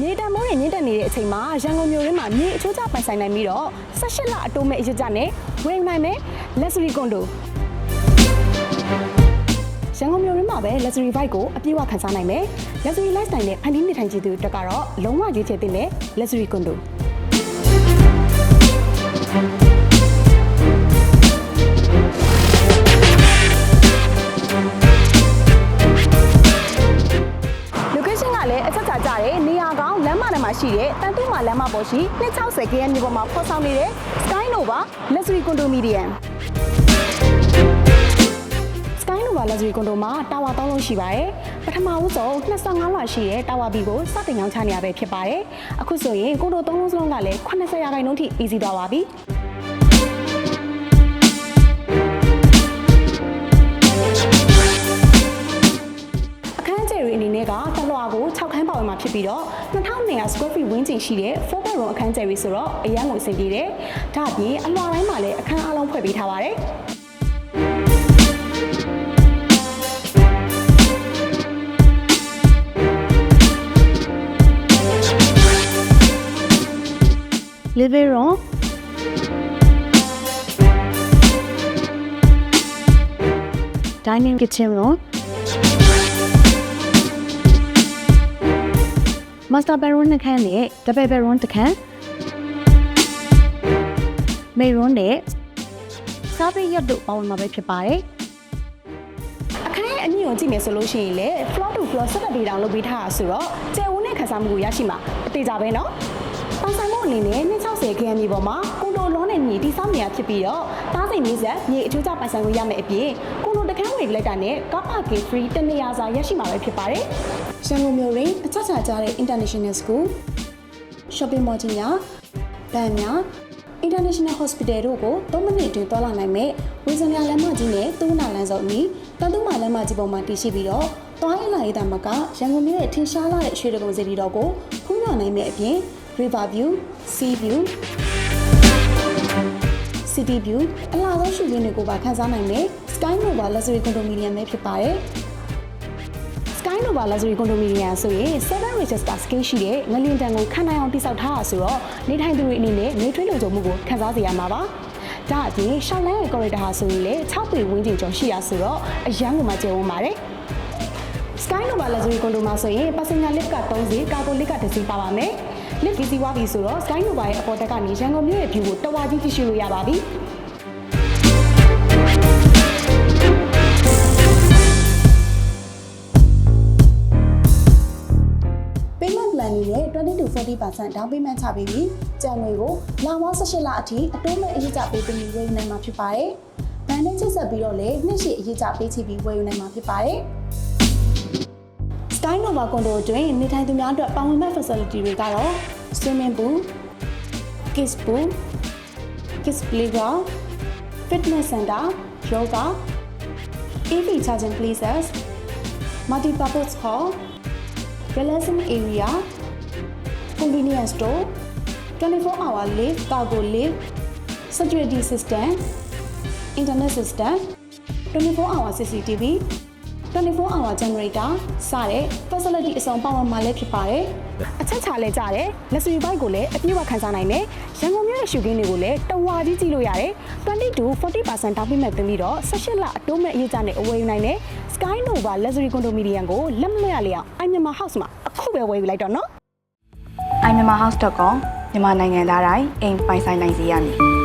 မြေတံမိုးတွေမြင့်တက်နေတဲ့အချိန်မှာရန်ကုန်မြို့ရင်းမှာမြေအချိုးကျပိုင်ဆိုင်နိုင်ပြီးတော့18လအတိုးမဲ့အရကြနဲ့ဝယ်ယူနိုင်မယ် luxury condo ရန်ကုန်မြို့ရင်းမှာပဲ luxury vibe ကိုအပြည့်အဝခံစားနိုင်မယ် luxury lifestyle နဲ့ဖန်တီးနေထိုင်ကြသူတက်ကတော့လုံးဝရွေးချယ်သင့်တဲ့ luxury condo င်းလမ်းမထဲမှာရှိတဲ့တန်တူမာလမ်းမပေါ်ရှိ260 km မြေပေါ်မှာဖော်ဆောင်နေတဲ့ Sky Nova Luxury Condominium Sky Nova Luxury Condo မှာတာဝါ၃လုံးရှိပါတယ်။ပထမဦးဆုံး25လွှာရှိတဲ့တာဝါဘီကိုစတင်ရောင်းချနေရပဲဖြစ်ပါတယ်။အခုဆိုရင်ကိုတို့၃လုံးစလုံးကလည်း80ရာခိုင်နှုန်းထိပြီးစီးသွားပါပြီ။အခန်းကျယ်ရီအနေနဲ့ကတလွာကို6ခန်းပါဝင်မှာဖြစ်ပြီးတော့2200 square feet ဝန်းကျင်ရှိတဲ့4 bedroom အခန်းကျယ်ရီဆိုတော့အရန်ကိုအဆင်ပြေတယ်။ဒါ့အပြင်အလွာတိုင်းမှာလည်းအခန်းအလုံးဖွဲ့ပေးထားပါတယ်။ living room dining kitchen room Master Baron နှစ်ခန်းနဲ့ Double Baron တစ်ခန်း Mayron နဲ့ Sabre Yacht တို့ပါဝင်မှာပဲဖြစ်ပါတယ်အခန်းရဲ့အမြင့်ကိုကြည့်မယ်ဆိုလို့ရှိရင်လေ floor to floor ဆက်တဲ့ဒေတာလုပ်ပေးထားတာဆိုတော့ကျယ်ဝန်းတဲ့ခန်းစားမှုကိုရရှိမှာအသေးကြပဲနော်။ပန်းဆိုင်မှုအနေနဲ့260 km ပေါ်မှာကွန်တိုလုံးနဲ့မြေတိစောင်းနေရဖြစ်ပြီးတော့တားစိန်မြေဆက်မြေအထူးကျပန်းဆိုင်ကိုရမယ်အပြင်ကို န်ဒိုတခန်းဝေလက်တာနဲ့ကားပါကင် free တနေရာစာရရှိမှာပဲဖြစ်ပါတယ်ရန်ကုန်မြို့တွင်အချက်ချာကြတဲ့ international school shopping mall ကြီးများဗန်များ International Hospital တို့ကို3မိနစ်အတွင်းသွားလာနိုင်မဲ့ဝီဇန်ယာလမ်းမကြီးနဲ့တူးနာလမ်းစုံအနီးတန်တူးမာလမ်းမကြီးပေါ်မှာတည်ရှိပြီးတော့သွားရလာရေးတာမကရန်ကုန်မြို့ရဲ့ထင်ရှားလာတဲ့ရွှေတကုံစီတီတော်ကိုဖူးမြော်နိုင်မဲ့အပြင် River View, Sea View, City View အလားဆုံးရှုခင်းတွေကိုပါခန်းစားနိုင်မဲ့ Sky Nova Luxury Condominium ပဲဖြစ်ပါတယ်။ Sky Nova Luxury Condominium ဆိုရင်7 register scale ရှိတဲ့ငလင်တန်ကိုခံနိုင်အောင်တိစောက်ထားတာဆိုတော့နေထိုင်သူတွေအနေနဲ့နေထွေးလုံခြုံမှုကိုခံစားစေရမှာပါ။ဒါအပြင်ရှောင်းလန်းရဲ့ corridor ဟာဆိုရင်လည်း6ပေဝန်းကျင်ကျော်ရှိတာဆိုတော့အရန်ကိုမှကျယ်ဝန်းပါတယ်။ Sky Nova Luxury Condo မှာဆိုရင် passenger lift က3စီး cargo lift က1စီးပါပါမယ်။ lift ပြီးစီးသွားပြီဆိုတော့ Sky Nova ရဲ့အပေါ်တက်ကနေရန်ကုန်မြို့ရဲ့ view ကိုတဝါကြီးကြည့်ရှုလို့ရပါပြီ။ အနေနဲ့20 to 40% down payment ချပေးပြီးကျန်ငွေကိုလပေါင်း18လအထိအတိုးမဲ့အရေးကြပေးပြီးဝယ်ယူနိုင်မှာဖြစ်ပါတယ်။ဘဏ်နဲ့ချိတ်ဆက်ပြီးတော့လည်းနှစ်ရှည်အရေးကြပေးချပြီးဝယ်ယူနိုင်မှာဖြစ်ပါတယ်။ Sky Nova Condo အတွင်းနေထိုင်သူများအတွက်ပါဝင်မဲ့ facility တွေကတော့ swimming pool, kids pool, kids playground, fitness center, yoga, EV charging places, multi-purpose hall, relaxing area, convenience store, 24 hour lift, cargo lift, security system, internet system, 24 hour CCTV, 24 hour generator စတဲ့ facility အစုံပါဝင်မှာလည်းဖြစ်ပါတယ်။အချက်ချလဲကြတယ်။ luxury bike ကိုလည်းအပြည့်အဝခန်းစားနိုင်တယ်။ရန်ကုန်မြို့ရဲ့ရှုခင်းတွေကိုလည်းတဝါကြီးကြည့်လို့ရတယ်။20 to 40% down payment တင်ပြီးတော့18လအတိုးမဲ့အရေးကြနဲ့အဝယ်ယူနိုင်တယ်။ Sky Nova Luxury Condominium ကိုလက်မလွတ်ရလေအောင် i Myanmar House မှာအခုပဲဝယ်ယူလိုက်တော့နော်။ iMyanmarHouse.com မြန်မာနိုင်ငံသားတိုင်းအိမ်ပိုင်ဆိုင်နိုင်စေရမည်